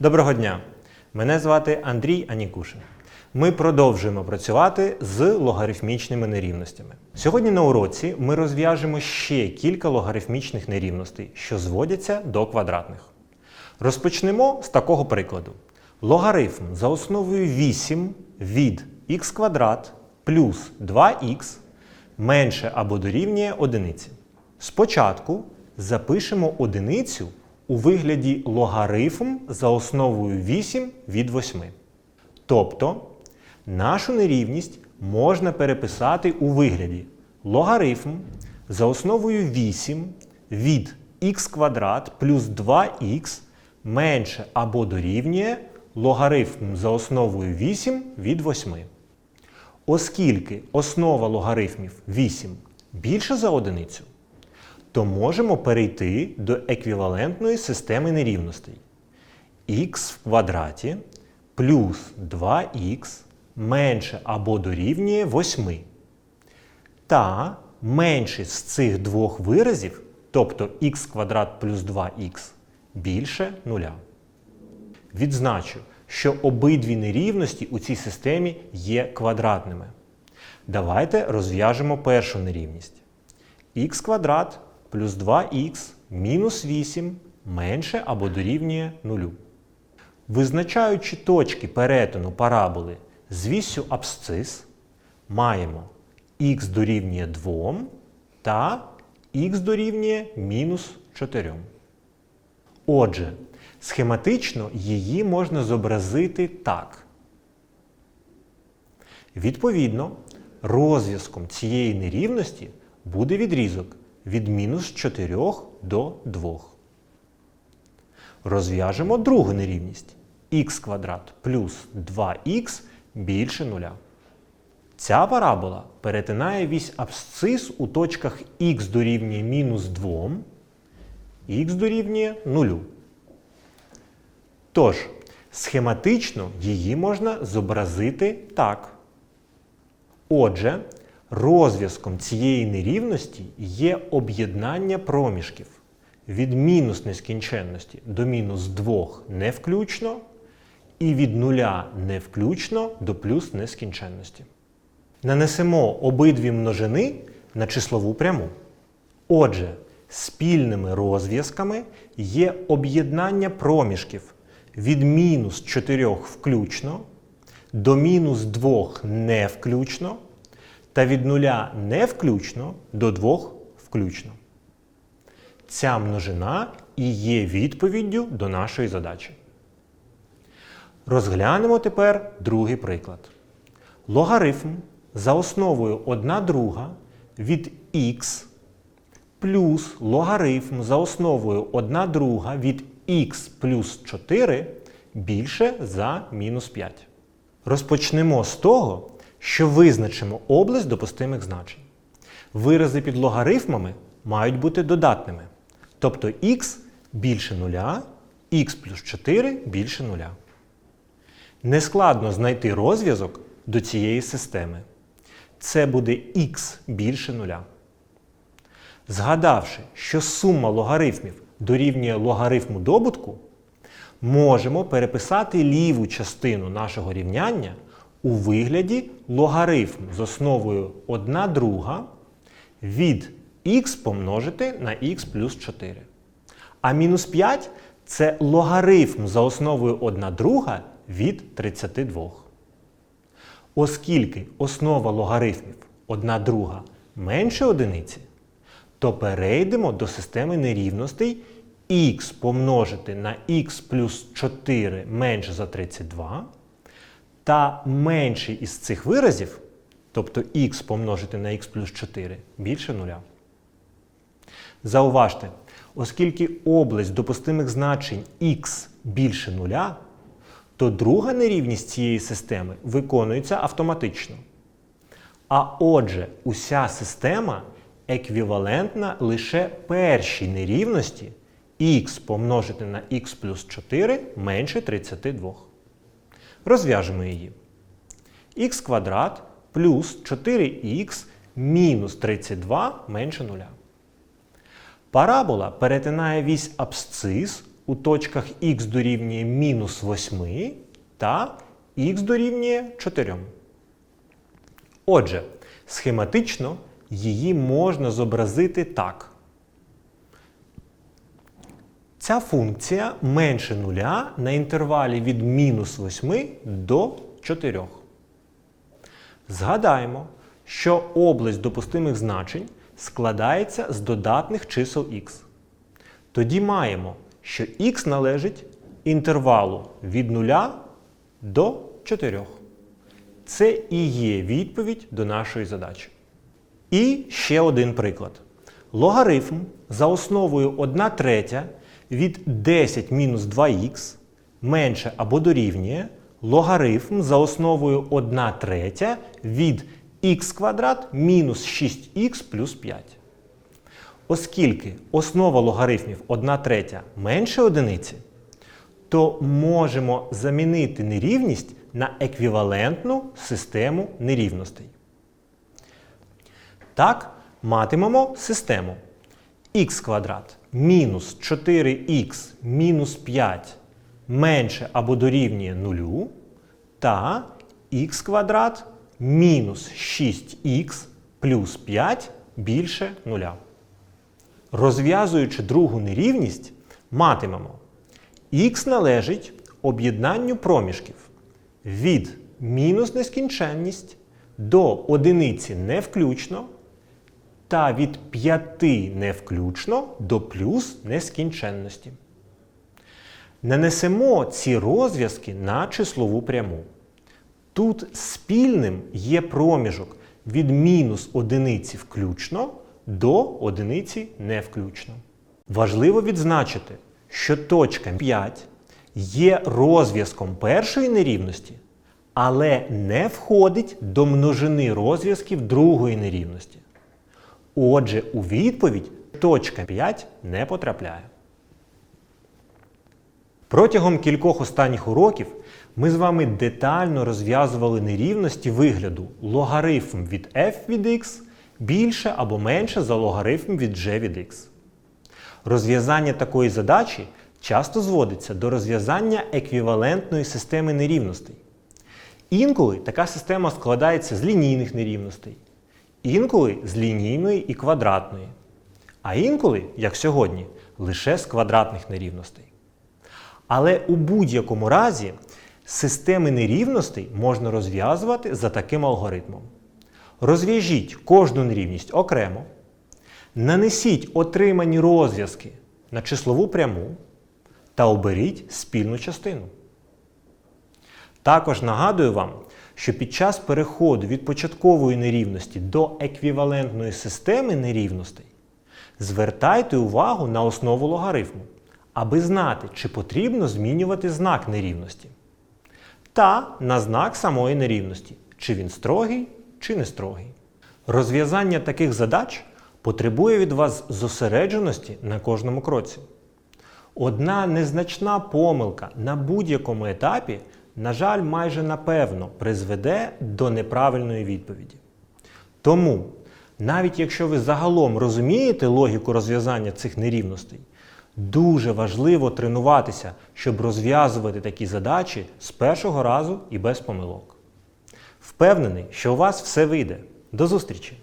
Доброго дня! Мене звати Андрій Анікушин. Ми продовжуємо працювати з логарифмічними нерівностями. Сьогодні на уроці ми розв'яжемо ще кілька логарифмічних нерівностей, що зводяться до квадратних. Розпочнемо з такого прикладу. Логарифм за основою 8 від х квадрат плюс 2х менше або дорівнює одиниці. Спочатку запишемо одиницю у вигляді логарифм за основою 8 від 8. Тобто нашу нерівність можна переписати у вигляді логарифм за основою 8 від х квадрат плюс 2х менше або дорівнює логарифм за основою 8 від 8. Оскільки основа логарифмів 8 більше за одиницю, то можемо перейти до еквівалентної системи нерівностей. х в квадраті плюс 2х менше або дорівнює 8. Та меншість з цих двох виразів, тобто х квадрат плюс 2х, більше нуля. Відзначу, що обидві нерівності у цій системі є квадратними. Давайте розв'яжемо першу нерівність. х квадрат плюс 2х мінус 8 менше або дорівнює 0. Визначаючи точки перетину параболи з вісю абсцис, маємо х дорівнює 2 та х дорівнює мінус 4. Отже, схематично її можна зобразити так. Відповідно, розв'язком цієї нерівності буде відрізок від мінус 4 до 2. Розв'яжемо другу нерівність х квадрат плюс 2х більше 0. Ця парабола перетинає вісь абсцис у точках х дорівнює мінус 2, х дорівнює 0. Тож, схематично її можна зобразити так. Отже, розв'язком цієї нерівності є об'єднання проміжків від мінус нескінченності до мінус 2 не включно, і від нуля не включно до плюс нескінченності. Нанесемо обидві множини на числову пряму. Отже, спільними розв'язками є об'єднання проміжків від мінус 4 включно до мінус 2 не включно та від нуля не включно до 2 включно. Ця множина і є відповіддю до нашої задачі. Розглянемо тепер другий приклад. Логарифм за основою 1 друга від х плюс логарифм за основою 1 друга від х плюс 4 більше за мінус 5. Розпочнемо з того, що визначимо область допустимих значень. Вирази під логарифмами мають бути додатними. Тобто х більше 0, х плюс 4 більше 0. Нескладно знайти розв'язок до цієї системи. Це буде х більше 0. Згадавши, що сума логарифмів дорівнює логарифму добутку, можемо переписати ліву частину нашого рівняння у вигляді логарифм з основою 1 друга від х помножити на х плюс 4. А мінус 5 це логарифм за основою 1 друга від 32. Оскільки основа логарифмів 1 друга менше одиниці, то перейдемо до системи нерівностей х помножити на х плюс 4 менше за 32, та менший із цих виразів, тобто х помножити на х плюс 4 більше 0. Зауважте, оскільки область допустимих значень х більше 0, то друга нерівність цієї системи виконується автоматично. А отже, уся система еквівалентна лише першій нерівності х помножити на х плюс 4 менше 32. Розв'яжемо її. х квадрат плюс 4х мінус 32 менше 0. Парабола перетинає вісь абсцис у точках х дорівнює мінус 8 та х дорівнює 4. Отже, схематично її можна зобразити так. Ця функція менше нуля на інтервалі від мінус 8 до 4. Згадаємо, що область допустимих значень складається з додатних чисел х. Тоді маємо, що х належить інтервалу від 0 до 4. Це і є відповідь до нашої задачі. І ще один приклад. Логарифм за основою 1 третя від 10 мінус 2х менше або дорівнює логарифм за основою 1 третя від х квадрат мінус 6х плюс 5. Оскільки основа логарифмів 1 третя менше одиниці, то можемо замінити нерівність на еквівалентну систему нерівностей. Так, матимемо систему х квадрат мінус 4х мінус 5 менше або дорівнює 0 та х квадрат мінус 6х плюс 5 більше 0. Розв'язуючи другу нерівність, матимемо х належить об'єднанню проміжків від мінус нескінченність до одиниці не включно та від 5 не включно до плюс нескінченності. Нанесемо ці розв'язки на числову пряму. Тут спільним є проміжок від мінус одиниці включно до одиниці не включно. Важливо відзначити, що точка 5 є розв'язком першої нерівності, але не входить до множини розв'язків другої нерівності. Отже, у відповідь точка 5 не потрапляє. Протягом кількох останніх уроків ми з вами детально розв'язували нерівності вигляду логарифм від f від x більше або менше за логарифм від g від x. Розв'язання такої задачі часто зводиться до розв'язання еквівалентної системи нерівностей. Інколи така система складається з лінійних нерівностей, інколи з лінійної і квадратної, а інколи, як сьогодні, лише з квадратних нерівностей. Але у будь-якому разі системи нерівностей можна розв'язувати за таким алгоритмом. Розв'яжіть кожну нерівність окремо, нанесіть отримані розв'язки на числову пряму та оберіть спільну частину. Також нагадую вам, що під час переходу від початкової нерівності до еквівалентної системи нерівностей звертайте увагу на основу логарифму, аби знати, чи потрібно змінювати знак нерівності. Та на знак самої нерівності, чи він строгий, чи не строгий. Розв'язання таких задач потребує від вас зосередженості на кожному кроці. Одна незначна помилка на будь-якому етапі, на жаль, майже напевно призведе до неправильної відповіді. Тому, навіть якщо ви загалом розумієте логіку розв'язання цих нерівностей, дуже важливо тренуватися, щоб розв'язувати такі задачі з першого разу і без помилок. Впевнений, що у вас все вийде. До зустрічі!